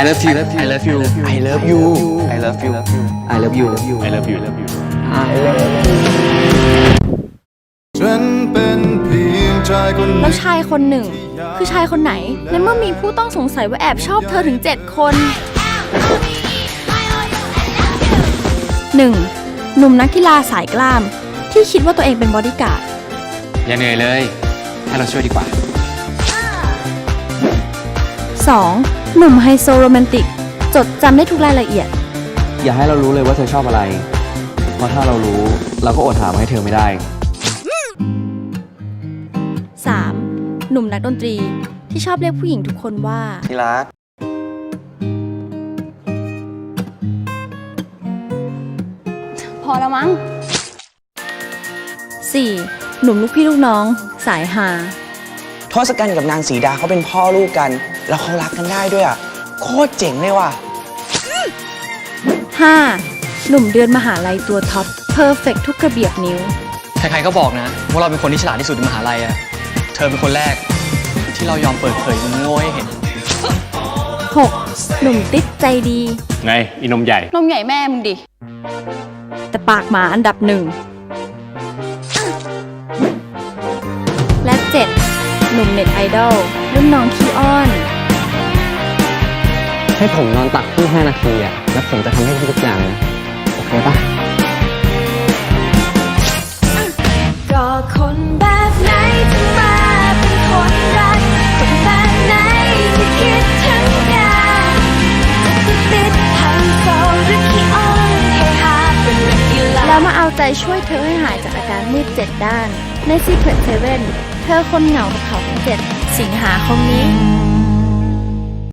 I love you I love you I love you I love you I love you I love you I love you ฉันเป็นเพียงชายคนหแล้นึ่วงชายคนหนึ่ง คือชายคนไหนและเมื่อมีผู้ต้องสงสัยว่าแอบชอบเธอถึง 7 คน 1. หนุ่มนักกีฬาสายกล้าม ที่คิดว่าตัวเองเป็นบอดี้การ์ด อย่าเหนื่อยเลย ให้เราช่วยดีกว่า 2. หนุ่มไฮโซโรแมนติก จดจำได้ทุกรายละเอียด อย่าให้เรารู้เลยว่าเธอชอบอะไร เพราะถ้าเรารู้เราก็อดถามให้เธอไม่ได้ 3. หนุ่มนักดนตรีที่ชอบเรียกผู้หญิงทุกคนว่า ที่รัก พอแล้วมั้ง 4. หนุ่มลูกพี่ลูกน้อง สายฮา ทศกัณฐ์กับนางสีดาเขาเป็นพ่อลูกกัน แล้วเขารักกันได้ด้วยอะโคตรเจ๋งเลยว่ะ 5. หนุ่มเดือนมหาลัยตัวท็อปเพอร์เฟกทุกกระเบียดนิ้ว ใครๆก็บอกนะว่าเราเป็นคนที่ฉลาดที่สุดในมหาลัยอะเธอเป็นคนแรก ที่เรายอมเปิดเผยมันโง่ให้เห็น 6. หนุ่มติ๊ดใจดี ไงอีนมใหญ่ นมใหญ่แม่มึงดิ แต่ปากหมาอันดับหนึ่ง หนุ่มเน็ตไอดอลรุ่นน้องขี้อ้อน ให้ผมนอนตักเพิ่ง5นาทีอะ แล้วผมจะทำให้ทุกอย่างเลยโอเคปะก็คนแบบไหนจะมาเป็นคนรักคนแบบไหนที่คิดถึงกันจะติดทางโซหรือขี้อ้อนให้หาเป็นนักกีฬาแล้วมาเอาใจช่วยเธอให้หายจากอาการมืดเจ็ดด้านใน Secret Seven เธอคนเหงากับเขาเจ็ดสิงหาคมนี้